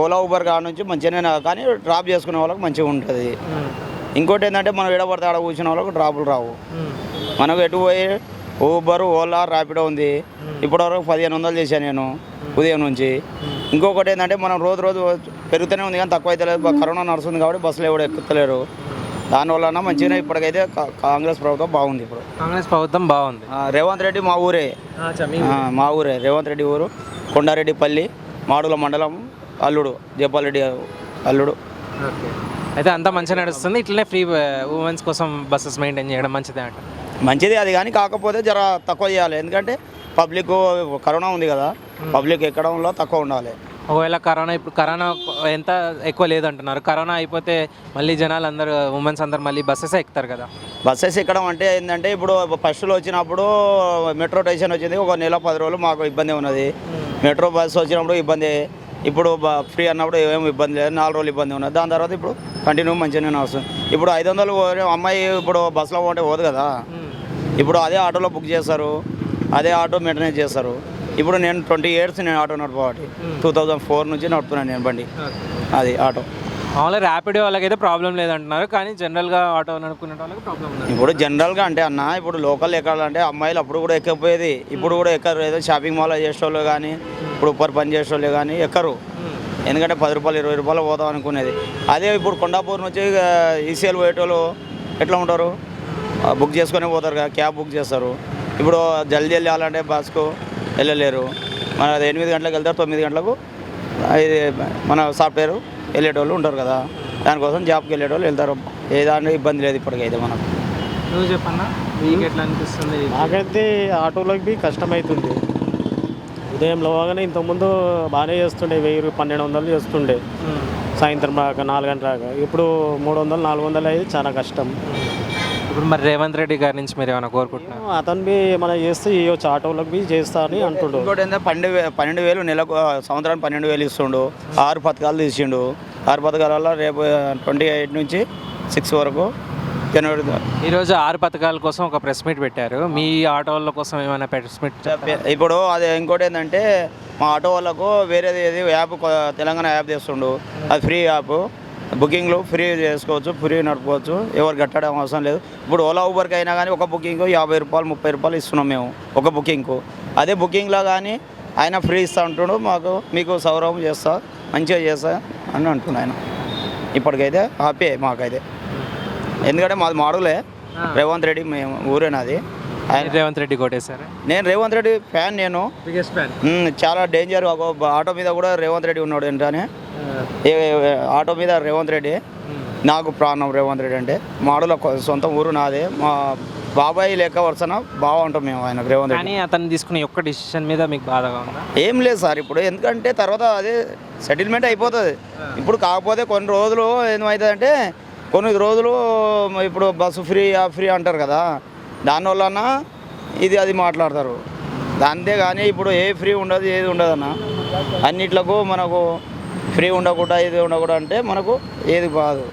Ola Uber కాడ నుంచి మంచిగానే కానీ డ్రాప్ చేసుకునే వాళ్ళకి మంచిగా ఉంటుంది. ఇంకోటి ఏంటంటే మనం ఎడబడితే ఆడ కూర్చున్న వాళ్ళకి డ్రాపులు రావు. మనకు ఎటు పోయి ఊబర్ ఓలా ర్యాపిడో ఉంది. ఇప్పటివరకు పదిహేను వందలు చేశాను నేను ఉదయం నుంచి. ఇంకొకటి ఏంటంటే మనం రోజు రోజు పెరుగుతూనే ఉంది కానీ తక్కువ అయితే లేదు కరోనా నడుస్తుంది కాబట్టి బస్సులు ఎవరు ఎక్కుతలేరు. దానివల్ల మంచిగానే ఇప్పటికైతే కాంగ్రెస్ ప్రభుత్వం బాగుంది ఇప్పుడు. కాంగ్రెస్ ప్రభుత్వం బాగుంది. రేవంత్ రెడ్డి మా ఊరే. మా ఊరే. రేవంత్ రెడ్డి ఊరు. కొండారెడ్డిపల్లి మాడుల మండలం. అల్లుడు జపాల్ రెడ్డి అల్లుడు. అయితే అంతా మంచిగా నడుస్తుంది. ఇట్లనే ఫ్రీ ఉమెన్స్ కోసం బస్సెస్ మెయింటైన్ చేయడం మంచిదే అంట మంచిది అది కానీ కాకపోతే జర తక్కువ చేయాలి. ఎందుకంటే పబ్లిక్ కరోనా ఉంది కదా. పబ్లిక్ ఎక్కడంలో తక్కువ ఉండాలి. ఒకవేళ కరోనా ఇప్పుడు కరోనా ఎంత ఎక్కువ లేదంటున్నారు. కరోనా అయిపోతే మళ్ళీ జనాలు అందరూ ఉమెన్స్ అందరు మళ్ళీ బస్సెస్ ఎక్కుతారు కదా. బస్సెస్ ఎక్కడం అంటే ఏంటంటే ఇప్పుడు ఫస్ట్లో వచ్చినప్పుడు మెట్రో స్టేషన్ వచ్చింది. ఒక నెల పది రోజులు మాకు ఇబ్బంది ఉన్నది. మెట్రో బస్సు వచ్చినప్పుడు ఇబ్బంది. ఇప్పుడు బ- ఫ్రీ అన్నప్పుడు ఏం ఇబ్బంది లేదు నాలుగు రోజులు ఇబ్బంది ఉన్నది. దాని తర్వాత ఇప్పుడు కంటిన్యూ మంచిగానే వస్తుంది ఇప్పుడు ఐదు వందలు అమ్మాయి ఇప్పుడు బస్సులో పోతే పోదు కదా. ఇప్పుడు అదే ఆటోలో బుక్ చేస్తారు అదే ఆటో మెయింటెనెన్స్ చేస్తారు. ఇప్పుడు నేను ట్వంటీ ఇయర్స్ నేను ఆటో నడపబట్టి టూ థౌజండ్ ఫోర్ నుంచి నడుపుతున్నాను నేను బండి. అది ఆటో. మామూలుగా ర్యాపిడో వాళ్ళకైతే ప్రాబ్లం లేదంటున్నారు. కానీ జనరల్గా ఆటో నడుపుకునే వాళ్ళకి ప్రాబ్లం ఉంది. ఇప్పుడు జనరల్గా అంటే అన్న ఇప్పుడు లోకల్ ఎక్కాలంటే అమ్మాయిలు అప్పుడు కూడా ఎక్కకపోయేది ఇప్పుడు కూడా ఎక్కరు. ఏదో షాపింగ్ మాల్లో చేసేవాళ్ళు కానీ ఇప్పుడు ఉప్పర్ పని చేసేవాళ్ళు కానీ ఎక్కరు. ఎందుకంటే పది రూపాయలు ఇరవై రూపాయలు పోదాం అనుకునేది. అదే ఇప్పుడు కొండాపూర్ నుంచి ఈసీఎల్ పోయేటోళ్ళు ఎట్లా ఉంటారు? బుక్ చేసుకొని పోతారు కదా క్యాబ్ బుక్ చేస్తారు. ఇప్పుడు జల్దీ వెళ్ళాలంటే బస్కు వెళ్ళలేరు. మన అది ఎనిమిది గంటలకు వెళ్తారు తొమ్మిది గంటలకు. ఇది మన సాఫ్ట్వేర్ వెళ్ళేటోళ్ళు ఉంటారు కదా దానికోసం జాబ్కి వెళ్ళేటోళ్ళు వెళ్తారు. ఏ దాంట్లో ఇబ్బంది లేదు ఇప్పటికైతే మనకు. నువ్వు చెప్పన్నా? మీకు ఎట్లా అనిపిస్తుంది? నాకైతే ఆటోలోకి బి కష్టమవుతుంది ఉదయం లేవగానే ఇంతకుముందు బాగానే చేస్తుండే వెయ్యి పన్నెండు వందలు చేస్తుండే. సాయంత్రం దాకా నాలుగు గంటల దాకా. ఇప్పుడు మూడు వందలు నాలుగు వందలు అయితే చాలా కష్టం. ఇప్పుడు మరి రేవంత్ రెడ్డి గారి నుంచి మీరు ఏమైనా కోరుకుంటున్నారు? అతను బి మనం చేస్తే ఇవ్వచ్చు ఆటోలకు బి చేస్తా అని అంటుండు. ఇంకోటి ఏంటంటే పన్నెండు వే- పన్నెండు వేలు నెలకు సంవత్సరానికి పన్నెండు వేలు ఇస్తుండు. ఆరు పథకాలు తీసిండు. ఆరు పథకాల వల్ల రేపు ట్వంటీ ఎయిట్ నుంచి సిక్స్ వరకు జనవరి దా- ఈరోజు ఆరు పథకాల కోసం ఒక ప్రెస్ మీట్ పెట్టారు. మీ ఆటోల కోసం ఏమైనా ప్రెస్ మీట్ ఇప్పుడు అది ఇంకోటి ఏంటంటే మా ఆటో వాళ్ళకు వేరేది ఏది యాప్ కొ- తెలంగాణ యాప్ తెస్తుండు. అది ఫ్రీ యాప్. బుకింగ్లు ఫ్రీ చేసుకోవచ్చు ఫ్రీ నడుపుకోవచ్చు. ఎవరు కట్టడం అవసరం లేదు. ఇప్పుడు ఓలా ఊబర్కి అయినా కానీ ఒక బుకింగ్ యాభై రూపాయలు ముప్పై రూపాయలు ఇస్తున్నాం మేము ఒక బుకింగ్కు. అదే బుకింగ్లో కానీ ఆయన ఫ్రీ ఇస్తా అంటున్నాడు మాకు మీకు సౌరభం చేస్తా మంచిగా చేస్తా అని అంటున్నాడు ఆయన. ఇప్పటికైతే హ్యాపీ మాకైతే. ఎందుకంటే మాది మాడులే. రేవంత్ రెడ్డి మేము ఊరే నాది. ఆయన రేవంత్ రెడ్డి కొట్టేశారు? నేను రేవంత్ రెడ్డి ఫ్యాన్ నేను. ఫ్యాన్. చాలా డేంజర్. ఒక ఆటో మీద కూడా రేవంత్ రెడ్డి ఉన్నాడు ఏంటనే. ఆటో మీద రేవంత్ రెడ్డి నాకు ప్రాణం రేవంత్ రెడ్డి అంటే. మాడుల సొంత ఊరు నాదే. మా బాబాయ్ లెక్క వరుసన బాగుంటాం మేము ఆయన రేవంత్ రెడ్డి. అతను తీసుకునే ఒక్క డిసిషన్ మీద మీకు బాధగా ఉందా? ఏం లేదు సార్ ఇప్పుడు. ఎందుకంటే తర్వాత అదే సెటిల్మెంట్ అయిపోతుంది. ఇప్పుడు కాకపోతే కొన్ని రోజులు ఏమవుతుందంటే కొన్ని రోజులు ఇప్పుడు బస్సు ఫ్రీ ఆ ఫ్రీ అంటారు కదా. దానివల్ల ఇది అది మాట్లాడతారు. అంతే కానీ ఇప్పుడు ఏ ఫ్రీ ఉండదు ఏది ఉండదు అన్న అన్నిట్లకు మనకు ఫ్రీ ఉండకుండా ఇది ఉండకూడదు అంటే మనకు ఏది కాదు